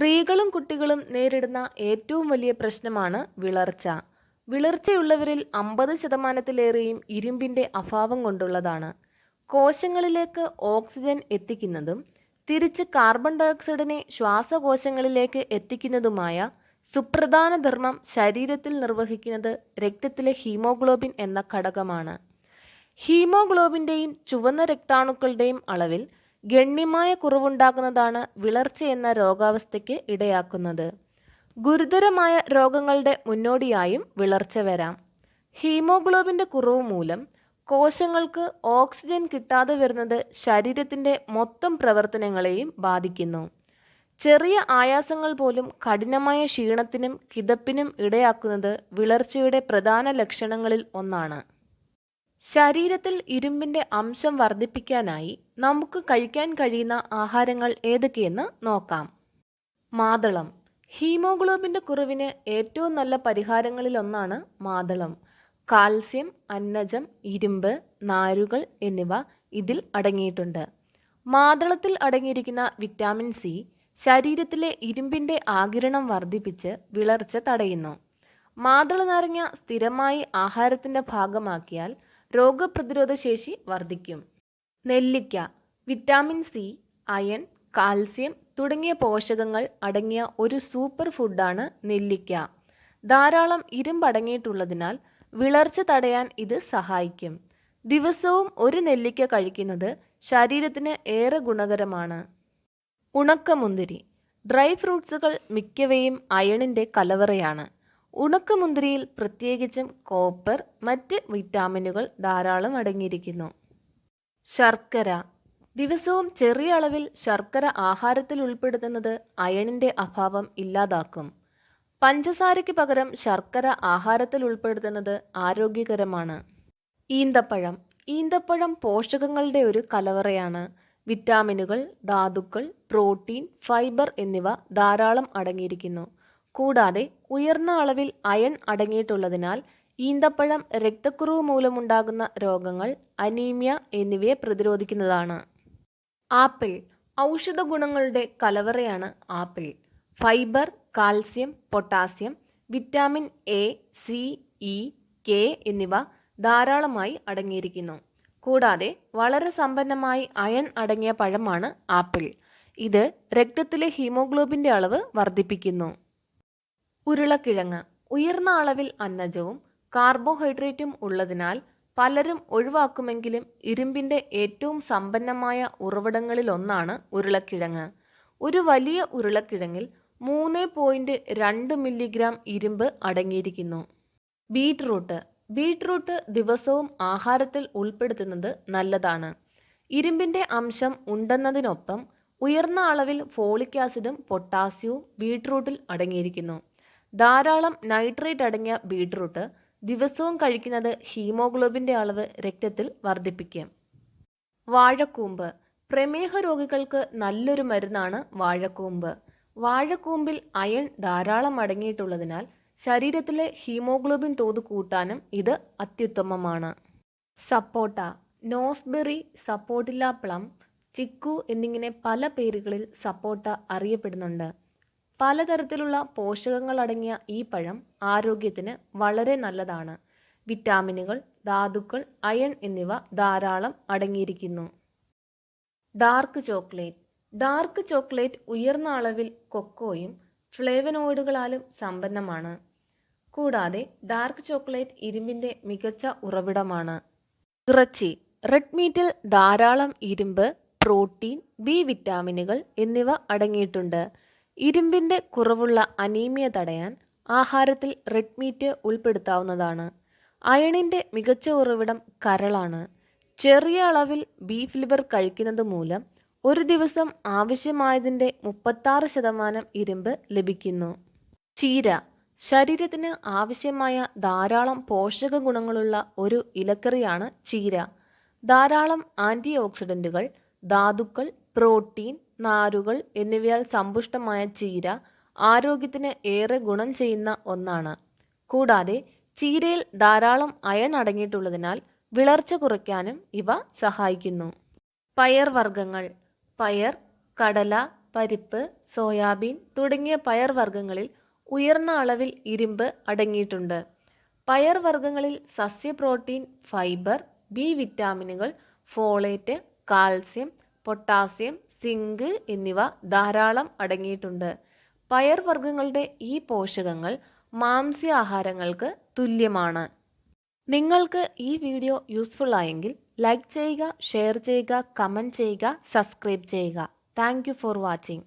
സ്ത്രീകളും കുട്ടികളും നേരിടുന്ന ഏറ്റവും വലിയ പ്രശ്നമാണ് വിളർച്ച. വിളർച്ചയുള്ളവരിൽ അമ്പത് ശതമാനത്തിലേറെയും ഇരുമ്പിന്റെ അഭാവം കൊണ്ടുള്ളതാണ്. കോശങ്ങളിലേക്ക് ഓക്സിജൻ എത്തിക്കുന്നതും തിരിച്ച് കാർബൺ ഡയോക്സൈഡിനെ ശ്വാസകോശങ്ങളിലേക്ക് എത്തിക്കുന്നതുമായ സുപ്രധാന ധർമ്മം ശരീരത്തിൽ നിർവഹിക്കുന്നത് രക്തത്തിലെ ഹീമോഗ്ലോബിൻ എന്ന ഘടകമാണ്. ഹീമോഗ്ലോബിന്റെയും ചുവന്ന രക്താണുക്കളുടെയും അളവിൽ ഗണ്യമായ കുറവുണ്ടാകുന്നതാണ് വിളർച്ച എന്ന രോഗാവസ്ഥയ്ക്ക് ഇടയാക്കുന്നത്. ഗുരുതരമായ രോഗങ്ങളുടെ മുന്നോടിയായും വിളർച്ച വരാം. ഹീമോഗ്ലോബിന്റെ കുറവ് മൂലം കോശങ്ങൾക്ക് ഓക്സിജൻ കിട്ടാതെ വരുന്നത് ശരീരത്തിന്റെ മൊത്തം പ്രവർത്തനങ്ങളെയും ബാധിക്കുന്നു. ചെറിയ ആയാസങ്ങൾ പോലും കഠിനമായ ക്ഷീണത്തിനും കിതപ്പിനും ഇടയാക്കുന്നത് വിളർച്ചയുടെ പ്രധാന ലക്ഷണങ്ങളിൽ ഒന്നാണ്. ശരീരത്തിൽ ഇരുമ്പിന്റെ അംശം വർദ്ധിപ്പിക്കാനായി നമുക്ക് കഴിക്കാൻ കഴിയുന്ന ആഹാരങ്ങൾ ഏതൊക്കെയെന്ന് നോക്കാം. മാതളം. ഹീമോഗ്ലോബിന്റെ കുറവിന് ഏറ്റവും നല്ല പരിഹാരങ്ങളിലൊന്നാണ് മാതളം. കാൽസ്യം അന്നജം ഇരുമ്പ് നാരുകൾ എന്നിവ ഇതിൽ അടങ്ങിയിട്ടുണ്ട്. മാതളത്തിൽ അടങ്ങിയിരിക്കുന്ന വിറ്റാമിൻ സി ശരീരത്തിലെ ഇരുമ്പിന്റെ ആകിരണം വർദ്ധിപ്പിച്ച് വിളർച്ച തടയുന്നു. മാതള നാരങ്ങ സ്ഥിരമായി ആഹാരത്തിന്റെ ഭാഗമാക്കിയാൽ രോഗപ്രതിരോധ ശേഷി വർദ്ധിക്കും നെല്ലിക്ക വിറ്റാമിൻ സി അയൺ കാൽസ്യം തുടങ്ങിയ പോഷകങ്ങൾ അടങ്ങിയ ഒരു സൂപ്പർ ഫുഡാണ് നെല്ലിക്ക. ധാരാളം ഇരുമ്പടങ്ങിയിട്ടുള്ളതിനാൽ വിളർച്ച തടയാൻ ഇത് സഹായിക്കും. ദിവസവും ഒരു നെല്ലിക്ക കഴിക്കുന്നത് ശരീരത്തിന് ഏറെ ഗുണകരമാണ്. ഉണക്കമുന്തിരി ഡ്രൈ ഫ്രൂട്ട്സുകൾ മിക്കവയും അയണിന്റെ കലവറയാണ്. ഉണക്കമുന്തിരിയിൽ പ്രത്യേകിച്ചും കോപ്പർ മറ്റ് വിറ്റാമിനുകൾ ധാരാളം അടങ്ങിയിരിക്കുന്നു. ശർക്കര. ദിവസവും ചെറിയ അളവിൽ ശർക്കര ആഹാരത്തിൽ ഉൾപ്പെടുത്തുന്നത് അയണിന്റെ അഭാവം ഇല്ലാതാക്കും. പഞ്ചസാരയ്ക്ക് പകരം ശർക്കര ആഹാരത്തിൽ ഉൾപ്പെടുത്തുന്നത് ആരോഗ്യകരമാണ്. ഈന്തപ്പഴം. ഈന്തപ്പഴം പോഷകങ്ങളുടെ ഒരു കലവറയാണ്. വിറ്റാമിനുകൾ ധാതുക്കൾ പ്രോട്ടീൻ ഫൈബർ എന്നിവ ധാരാളം അടങ്ങിയിരിക്കുന്നു. കൂടാതെ ഉയർന്ന അളവിൽ അയൺ അടങ്ങിയിട്ടുള്ളതിനാൽ ഈന്തപ്പഴം രക്തക്കുറവ് മൂലമുണ്ടാകുന്ന രോഗങ്ങൾ അനീമിയ എന്നിവയെ പ്രതിരോധിക്കുന്നതാണ്. ആപ്പിൾ ഔഷധ ഗുണങ്ങളുടെ കലവറയാണ് apple. Fibre calcium potassium vitamin A C E K എന്നിവ ധാരാളമായി അടങ്ങിയിരിക്കുന്നു. കൂടാതെ വളരെ സമ്പന്നമായി അയൺ അടങ്ങിയ പഴമാണ് ആപ്പിൾ. ഇത് രക്തത്തിലെ ഹീമോഗ്ലോബിന്റെ അളവ് വർദ്ധിപ്പിക്കുന്നു. ഉരുളക്കിഴങ്ങ് ഉയർന്ന അളവിൽ അന്നജവും കാർബോഹൈഡ്രേറ്റും ഉള്ളതിനാൽ പലരും ഒഴിവാക്കുമെങ്കിലും ഇരുമ്പിന്റെ ഏറ്റവും സമ്പന്നമായ ഉറവിടങ്ങളിലൊന്നാണ് ഉരുളക്കിഴങ്ങ്. ഒരു വലിയ ഉരുളക്കിഴങ്ങിൽ മൂന്ന് പോയിന്റ് രണ്ട് മില്ലിഗ്രാം ഇരുമ്പ് അടങ്ങിയിരിക്കുന്നു. ബീറ്റ്റൂട്ട്. ബീറ്റ്റൂട്ട് ദിവസവും ആഹാരത്തിൽ ഉൾപ്പെടുത്തുന്നത് നല്ലതാണ്. ഇരുമ്പിന്റെ അംശം ഉണ്ടെന്നതിനൊപ്പം ഉയർന്ന അളവിൽ ഫോളിക് ആസിഡും പൊട്ടാസ്യവും ബീറ്റ്റൂട്ടിൽ അടങ്ങിയിരിക്കുന്നു. ധാരാളം നൈട്രേറ്റ് അടങ്ങിയ ബീട്രൂട്ട് ദിവസവും കഴിക്കുന്നത് ഹീമോഗ്ലോബിന്റെ അളവ് രക്തത്തിൽ വർദ്ധിപ്പിക്കും. വാഴക്കൂമ്പ്. പ്രമേഹ രോഗികൾക്ക് നല്ലൊരു മരുന്നാണ് വാഴക്കൂമ്പ്. വാഴക്കൂമ്പിൽ അയൺ ധാരാളം അടങ്ങിയിട്ടുള്ളതിനാൽ ശരീരത്തിലെ ഹീമോഗ്ലോബിൻ തോത് കൂട്ടാനും ഇത് അത്യുത്തമമാണ്. സപ്പോട്ട. നോസ്ബെറി സപ്പോട്ടില്ല പ്ലം ചിക്കു എന്നിങ്ങനെ പല പേരുകളിൽ സപ്പോട്ട അറിയപ്പെടുന്നുണ്ട്. പലതരത്തിലുള്ള പോഷകങ്ങൾ അടങ്ങിയ ഈ പഴം ആരോഗ്യത്തിന് വളരെ നല്ലതാണ്. വിറ്റാമിനുകൾ ധാതുക്കൾ അയൺ എന്നിവ ധാരാളം അടങ്ങിയിരിക്കുന്നു. Dark chocolate. ഡാർക്ക് ചോക്ലേറ്റ് ഉയർന്ന അളവിൽ കൊക്കോയും ഫ്ലേവനോയിഡുകളാലും സമ്പന്നമാണ്. കൂടാതെ ഡാർക്ക് ചോക്ലേറ്റ് ഇരുമ്പിന്റെ മികച്ച ഉറവിടമാണ്. ഇറച്ചി. റെഡ് മീറ്റിൽ ധാരാളം ഇരുമ്പ് പ്രോട്ടീൻ ബി വിറ്റാമിനുകൾ എന്നിവ അടങ്ങിയിട്ടുണ്ട്. ഇരുമ്പിന്റെ കുറവുള്ള അനീമിയ തടയാൻ ആഹാരത്തിൽ റെഡ് മീറ്റ് ഉൾപ്പെടുത്താവുന്നതാണ്. അയണിന്റെ മികച്ച ഉറവിടം കരളാണ്. ചെറിയ അളവിൽ ബീഫ് ലിവർ കഴിക്കുന്നത് മൂലം ഒരു ദിവസം ആവശ്യമായതിന്റെ മുപ്പത്താറ് ശതമാനം ഇരുമ്പ് ലഭിക്കുന്നു. ചീര. ശരീരത്തിന് ആവശ്യമായ ധാരാളം പോഷക ഗുണങ്ങളുള്ള ഒരു ഇലക്കറിയാണ് ചീര. ധാരാളം ആന്റി ഓക്സിഡന്റുകൾ ധാതുക്കൾ പ്രോട്ടീൻ നാരുകൾ എന്നിവയാൽ സമ്പുഷ്ടമായ ചീര ആരോഗ്യത്തിന് ഏറെ ഗുണം ചെയ്യുന്ന ഒന്നാണ്. കൂടാതെ ചീരയിൽ ധാരാളം അയൺ അടങ്ങിയിട്ടുള്ളതിനാൽ വിളർച്ച കുറയ്ക്കാനും ഇവ സഹായിക്കുന്നു. പയർ വർഗങ്ങൾ പയർ കടല പരിപ്പ് സോയാബീൻ തുടങ്ങിയ പയർ പയർവർഗങ്ങളിൽ ഉയർന്ന അളവിൽ ഇരുമ്പ് അടങ്ങിയിട്ടുണ്ട്. പയർ പയർവർഗങ്ങളിൽ സസ്യ പ്രോട്ടീൻ ഫൈബർ ബി വിറ്റാമിനുകൾ ഫോളേറ്റ് കാൽസ്യം പൊട്ടാസ്യം സിങ്ക് എന്നിവ ധാരാളം അടങ്ങിയിട്ടുണ്ട്. പയർവർഗങ്ങളുടെ ഈ പോഷകങ്ങൾ മാംസ്യാഹാരങ്ങൾക്ക് തുല്യമാണ്. നിങ്ങൾക്ക് ഈ വീഡിയോ യൂസ്ഫുൾ ആയെങ്കിൽ ലൈക്ക് ചെയ്യുക ഷെയർ ചെയ്യുക കമന്റ് ചെയ്യുക സബ്സ്ക്രൈബ് ചെയ്യുക. Thank for watching.